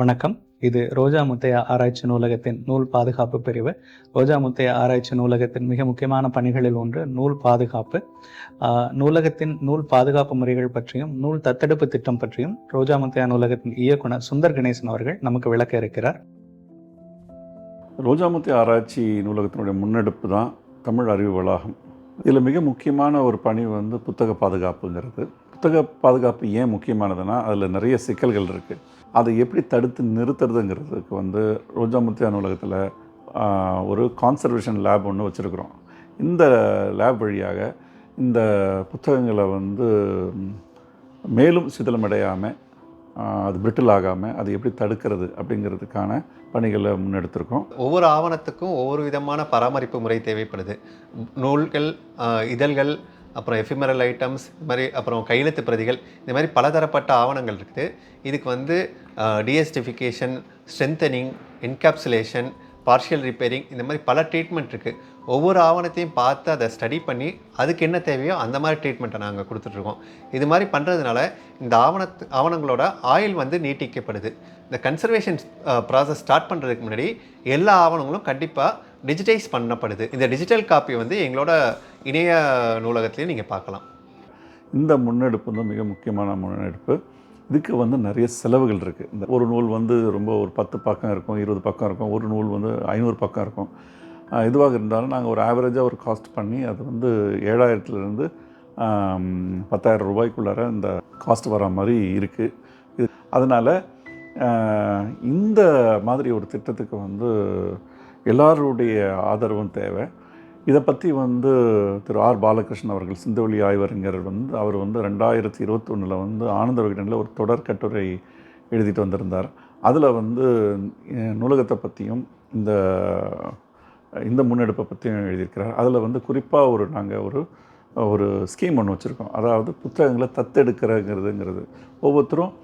வணக்கம். இது ரோஜா முத்தையா ஆராய்ச்சி நூலகத்தின் நூல் பாதுகாப்பு பிரிவு. ரோஜா முத்தையா ஆராய்ச்சி நூலகத்தின் மிக முக்கியமான பணிகளில் ஒன்று நூல் பாதுகாப்பு. நூலகத்தின் நூல் பாதுகாப்பு முறைகள் பற்றியும் நூல் தத்தெடுப்பு திட்டம் பற்றியும் ரோஜா முத்தையா நூலகத்தின் இயக்குனர் சுந்தர் கணேசன் அவர்கள் நமக்கு விளக்க இருக்கிறார். ரோஜாமுத்தி ஆராய்ச்சி நூலகத்தினுடைய முன்னெடுப்பு தான் தமிழ் அறிவு வளாகம். இதில் மிக முக்கியமான ஒரு பணி வந்து புத்தக பாதுகாப்புங்கிறது. புத்தக பாதுகாப்பு ஏன் முக்கியமானதுன்னா அதில் நிறைய சிக்கல்கள் இருக்குது அதை எப்படி தடுத்து நிறுத்துறதுங்கிறதுக்கு வந்து ரோஜாமுத்தியா நூலகத்தில் ஒரு கான்சர்வேஷன் லேப் ஒன்று வச்சுருக்குறோம். இந்த லேப் வழியாக இந்த புத்தகங்களை வந்து மேலும் சிதிலமடையாமல் அது பிரிட்டில் ஆகாமல் அதை எப்படி தடுக்கிறது அப்படிங்கிறதுக்கான பணிகளை முன்னெடுத்திருக்கோம். ஒவ்வொரு ஆவணத்துக்கும் ஒவ்வொரு விதமான பராமரிப்பு முறை தேவைப்படுது. நூல்கள் இதழ்கள் அப்புறம் எஃபிமரல் ஐட்டம்ஸ் இது மாதிரி அப்புறம் கையெழுத்து பிரதிகள் இந்த மாதிரி பலதரப்பட்ட ஆவணங்கள் இருக்குது. இதுக்கு வந்து டிஎஸ்டிஃபிகேஷன் ஸ்ட்ரென்தனிங் என்கேப்சுலேஷன் பார்ஷியல் ரிப்பேரிங் இந்த மாதிரி பல ட்ரீட்மெண்ட் இருக்குது ஒவ்வொரு ஆவணத்தையும் பார்த்து அதை ஸ்டடி பண்ணி அதுக்கு என்ன தேவையோ அந்த மாதிரி ட்ரீட்மெண்ட்டை நாங்கள் கொடுத்துட்ருக்கோம். இது மாதிரி பண்ணுறதுனால இந்த ஆவணத்து ஆவணங்களோட ஆயில் வந்து நீட்டிக்கப்படுது. இந்த கன்சர்வேஷன் ப்ராசஸ் ஸ்டார்ட் பண்ணுறதுக்கு முன்னாடி எல்லா ஆவணங்களும் கண்டிப்பாக டிஜிட்டைஸ் பண்ணப்படுது. இந்த டிஜிட்டல் காப்பி வந்து எங்களோட இணைய நூலகத்திலையும் நீங்கள் பார்க்கலாம். இந்த முன்னெடுப்பு வந்து மிக முக்கியமான முன்னெடுப்பு. இதுக்கு வந்து நிறைய செலவுகள் இருக்குது இந்த ஒரு நூல் வந்து ரொம்ப ஒரு பத்து பக்கம் இருக்கும் இருபது பக்கம் இருக்கும் ஒரு நூல் வந்து ஐநூறு பக்கம் இருக்கும். எதுவாக இதுவாக இருந்தாலும் நாங்கள் ஒரு ஆவரேஜாக ஒரு காஸ்ட் பண்ணி அது வந்து ஏழாயிரத்துலேருந்து பத்தாயிரம் ரூபாய்க்குள்ளார இந்த காஸ்ட் வர மாதிரி இருக்குது இது அதனால் இந்த மாதிரி ஒரு திட்டத்துக்கு வந்து எல்லாருடைய ஆதரவும் தேவை. இதை பற்றி வந்து திரு ஆர் பாலகிருஷ்ணன் அவர்கள் சிந்தவெளி ஆய்வறிஞர் வந்து அவர் வந்து ரெண்டாயிரத்தி இருபத்தொன்னில் வந்து ஆனந்த விகடனில் ஒரு தொடர் கட்டுரை எழுதிட்டு வந்திருந்தார். அதில் வந்து நூலகத்தை பற்றியும் இந்த இந்த முன்னெடுப்பை பற்றியும் எழுதியிருக்கிறார். அதில் வந்து குறிப்பாக ஒரு நாங்கள் ஒரு ஒரு ஸ்கீம் ஒன்று வச்சுருக்கோம். அதாவது புத்தகங்களை தத்தெடுக்கிறங்கிறதுங்கிறது ஒவ்வொருத்தரும்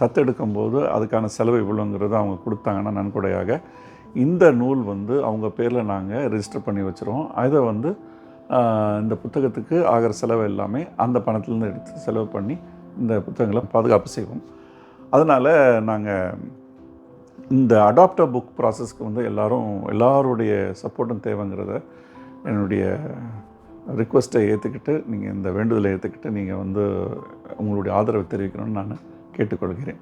தத்தெடுக்கும்போது அதுக்கான செலவு இவ்வளோங்கிறது அவங்க கொடுத்தாங்கன்னா நன்கொடையாக. இந்த நூல் வந்து அவங்க பேரில் நாங்கள் ரிஜிஸ்டர் பண்ணி வச்சுருவோம். அதை வந்து இந்த புத்தகத்துக்கு ஆகிற செலவு எல்லாமே அந்த பணத்துலேருந்து எடுத்து செலவு பண்ணி இந்த புத்தகங்களை பாதுகாப்பு செய்வோம். அதனால் நாங்கள் இந்த அடாப்டர் புக் ப்ராசஸ்க்கு வந்து எல்லோரும் எல்லாருடைய சப்போர்ட்டும் தேவைங்கிறத என்னுடைய ரிக்வெஸ்ட்டை ஏற்றுக்கிட்டு நீங்கள் இந்த வேண்டுதலை ஏற்றுக்கிட்டு நீங்கள் வந்து உங்களுடைய ஆதரவை தெரிவிக்கணும்னு நான் கேட்டுக்கொள்கிறேன்.